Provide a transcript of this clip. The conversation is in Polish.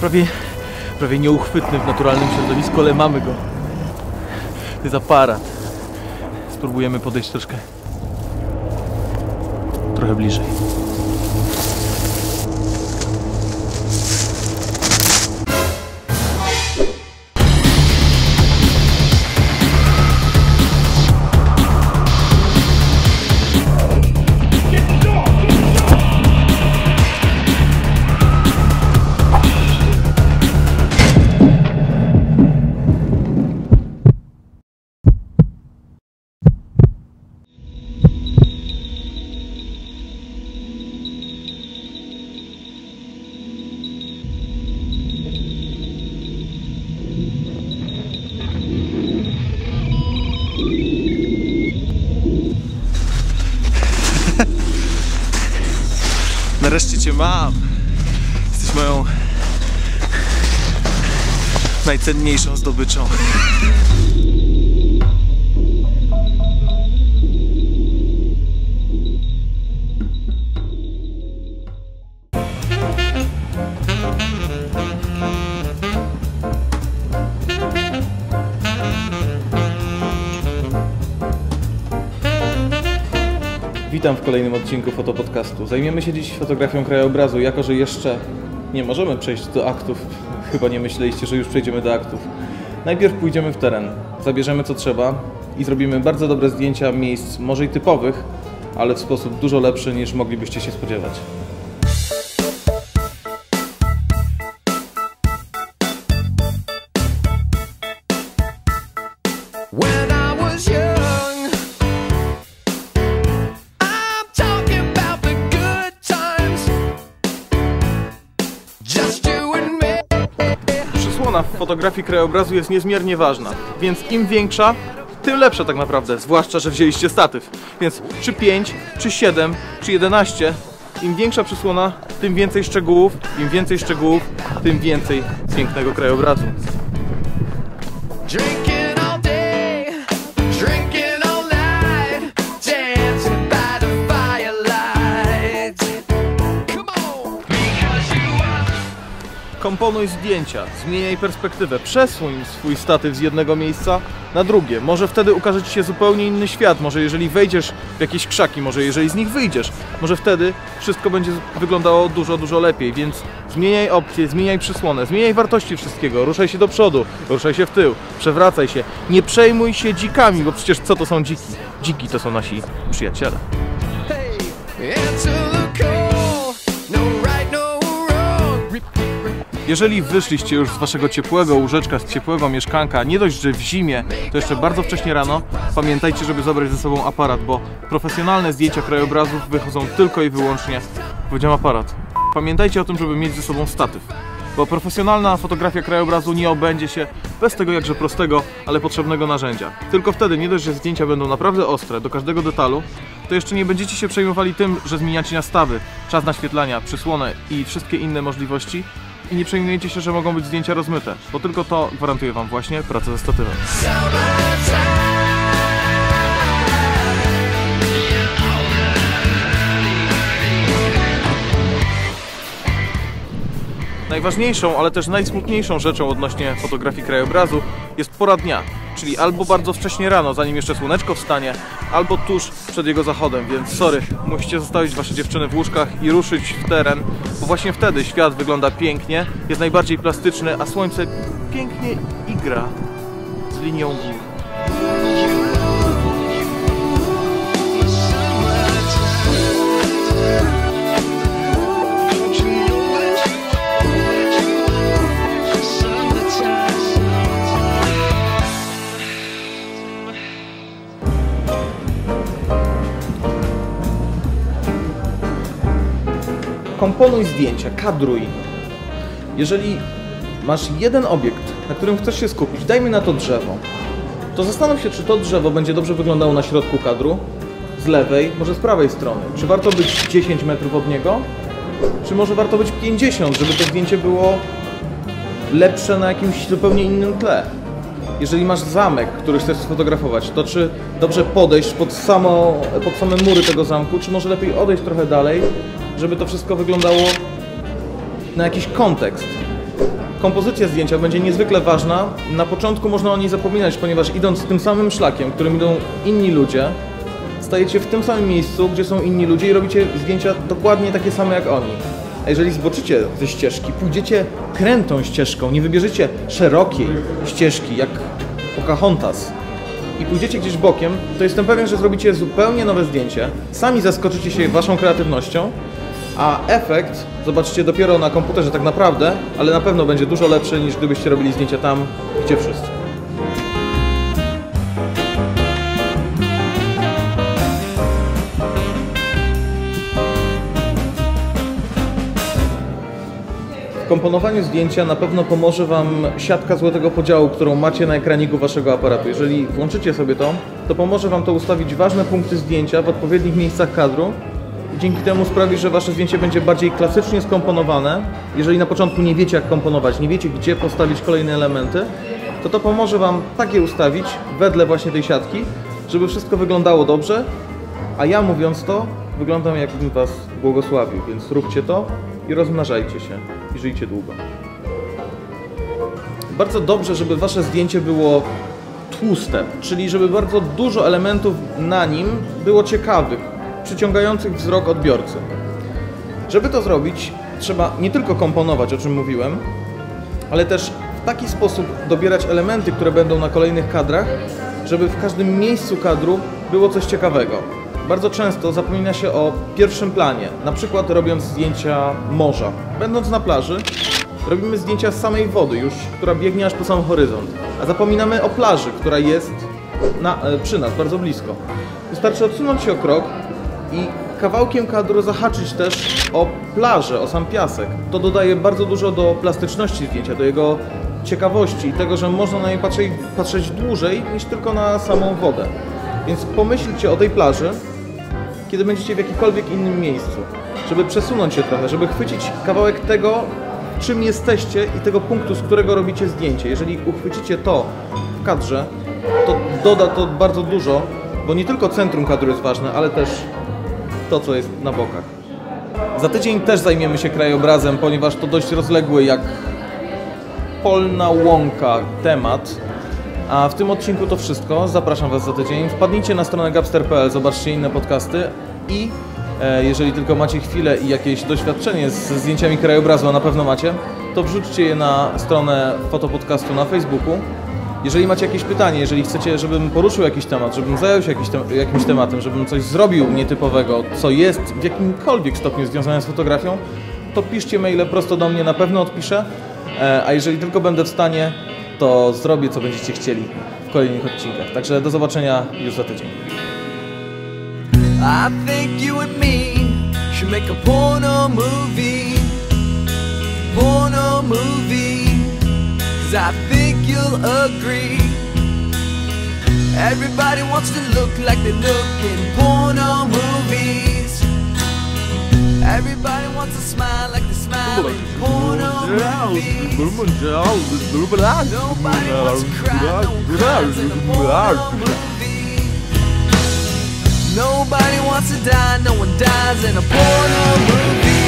Prawie, prawie nieuchwytny w naturalnym środowisku, ale mamy go. To jest aparat. Spróbujemy podejść troszkę trochę bliżej. Nareszcie cię mam. Jesteś moją najcenniejszą zdobyczą. Witam w kolejnym odcinku fotopodcastu. Zajmiemy się dziś fotografią krajobrazu, jako że jeszcze nie możemy przejść do aktów. Chyba nie myśleliście, że już przejdziemy do aktów. Najpierw pójdziemy w teren, zabierzemy co trzeba i zrobimy bardzo dobre zdjęcia miejsc, może i typowych, ale w sposób dużo lepszy niż moglibyście się spodziewać. Przysłona w fotografii krajobrazu jest niezmiernie ważna, więc im większa, tym lepsza tak naprawdę, zwłaszcza, że wzięliście statyw. Więc czy 5, czy 7, czy 11, im większa przysłona, tym więcej szczegółów, im więcej szczegółów, tym więcej pięknego krajobrazu. Drinking Komponuj zdjęcia, zmieniaj perspektywę, przesuń swój statyw z jednego miejsca na drugie. Może wtedy ukaże Ci się zupełnie inny świat, może jeżeli wejdziesz w jakieś krzaki, może jeżeli z nich wyjdziesz, może wtedy wszystko będzie wyglądało dużo, dużo lepiej, więc zmieniaj opcje, zmieniaj przysłonę, zmieniaj wartości wszystkiego, ruszaj się do przodu, ruszaj się w tył, przewracaj się, nie przejmuj się dzikami, bo przecież co to są dziki? Dziki to są nasi przyjaciele. Hey, Jeżeli wyszliście już z waszego ciepłego łóżeczka, z ciepłego mieszkanka, nie dość, że w zimie, to jeszcze bardzo wcześnie rano, pamiętajcie, żeby zabrać ze sobą aparat, bo profesjonalne zdjęcia krajobrazów wychodzą tylko i wyłącznie, powiedziałem aparat. Pamiętajcie o tym, żeby mieć ze sobą statyw, bo profesjonalna fotografia krajobrazu nie obędzie się bez tego jakże prostego, ale potrzebnego narzędzia. Tylko wtedy nie dość, że zdjęcia będą naprawdę ostre do każdego detalu, to jeszcze nie będziecie się przejmowali tym, że zmieniacie nastawy, czas naświetlania, przysłonę i wszystkie inne możliwości, i nie przejmujecie się, że mogą być zdjęcia rozmyte, bo tylko to gwarantuje Wam właśnie pracę ze statywem. Najważniejszą, ale też najsmutniejszą rzeczą odnośnie fotografii krajobrazu jest pora dnia, czyli albo bardzo wcześnie rano, zanim jeszcze słoneczko wstanie, albo tuż przed jego zachodem, więc sorry, musicie zostawić wasze dziewczyny w łóżkach i ruszyć w teren, bo właśnie wtedy świat wygląda pięknie, jest najbardziej plastyczny, a słońce pięknie igra z linią gór. Komponuj zdjęcia, kadruj. Jeżeli masz jeden obiekt, na którym chcesz się skupić, dajmy na to drzewo, to zastanów się, czy to drzewo będzie dobrze wyglądało na środku kadru, z lewej, może z prawej strony. Czy warto być 10 metrów od niego? Czy może warto być 50, żeby to zdjęcie było lepsze na jakimś zupełnie innym tle? Jeżeli masz zamek, który chcesz sfotografować, to czy dobrze podejść pod, samo, pod same mury tego zamku, czy może lepiej odejść trochę dalej, żeby to wszystko wyglądało na jakiś kontekst? Kompozycja zdjęcia będzie niezwykle ważna. Na początku można o niej zapominać, ponieważ idąc tym samym szlakiem, którym idą inni ludzie, stajecie w tym samym miejscu, gdzie są inni ludzie i robicie zdjęcia dokładnie takie same jak oni. A jeżeli zboczycie ze ścieżki, pójdziecie krętą ścieżką, nie wybierzecie szerokiej ścieżki jak Pocahontas i pójdziecie gdzieś bokiem, to jestem pewien, że zrobicie zupełnie nowe zdjęcie. Sami zaskoczycie się waszą kreatywnością, a efekt zobaczycie dopiero na komputerze tak naprawdę, ale na pewno będzie dużo lepszy niż gdybyście robili zdjęcia tam, gdzie wszyscy. W komponowaniu zdjęcia na pewno pomoże Wam siatka złotego podziału, którą macie na ekraniku Waszego aparatu. Jeżeli włączycie sobie to, to pomoże Wam to ustawić ważne punkty zdjęcia w odpowiednich miejscach kadru dzięki temu sprawi, że Wasze zdjęcie będzie bardziej klasycznie skomponowane. Jeżeli na początku nie wiecie jak komponować, nie wiecie gdzie postawić kolejne elementy, to to pomoże Wam takie ustawić wedle właśnie tej siatki, żeby wszystko wyglądało dobrze, a ja mówiąc to, wyglądam jakbym Was błogosławił, więc róbcie to i rozmnażajcie się i żyjcie długo. Bardzo dobrze, żeby Wasze zdjęcie było tłuste, czyli żeby bardzo dużo elementów na nim było ciekawych, przyciągających wzrok odbiorcy. Żeby to zrobić, trzeba nie tylko komponować, o czym mówiłem, ale też w taki sposób dobierać elementy, które będą na kolejnych kadrach, żeby w każdym miejscu kadru było coś ciekawego. Bardzo często zapomina się o pierwszym planie, na przykład robiąc zdjęcia morza. Będąc na plaży, robimy zdjęcia z samej wody już, która biegnie aż po sam horyzont, a zapominamy o plaży, która jest na, e, przy nas, bardzo blisko. Wystarczy odsunąć się o krok i kawałkiem kadru zahaczyć też o plażę, o sam piasek. To dodaje bardzo dużo do plastyczności zdjęcia, do jego ciekawości i tego, że można na nie patrzeć, patrzeć dłużej niż tylko na samą wodę. Więc pomyślcie o tej plaży, kiedy będziecie w jakimkolwiek innym miejscu, żeby przesunąć się trochę, żeby chwycić kawałek tego, czym jesteście i tego punktu, z którego robicie zdjęcie. Jeżeli uchwycicie to w kadrze, to doda to bardzo dużo, bo nie tylko centrum kadru jest ważne, ale też to, co jest na bokach. Za tydzień też zajmiemy się krajobrazem, ponieważ to dość rozległy jak polna łąka temat. A w tym odcinku to wszystko. Zapraszam Was za tydzień. Wpadnijcie na stronę gapster.pl, zobaczcie inne podcasty i e, jeżeli tylko macie chwilę i jakieś doświadczenie ze zdjęciami krajobrazu, a na pewno macie, to wrzućcie je na stronę fotopodcastu na Facebooku. Jeżeli macie jakieś pytanie, jeżeli chcecie, żebym poruszył jakiś temat, żebym zajął się jakiś tem- jakimś tematem, żebym coś zrobił nietypowego, co jest w jakimkolwiek stopniu związane z fotografią, to piszcie maile prosto do mnie, na pewno odpiszę. E, A jeżeli tylko będę w stanie, to zrobię co będziecie chcieli w kolejnych odcinkach. Także do zobaczenia już za tydzień. I think you and me should make a porno movie. Porno movie. Cause I think you'll agree. Everybody wants to look like they look in porno movies. Everybody wants to smile like they smile in porno movies. Nobody wants to cry, in porno. Nobody wants to die, no one dies in a porno movie.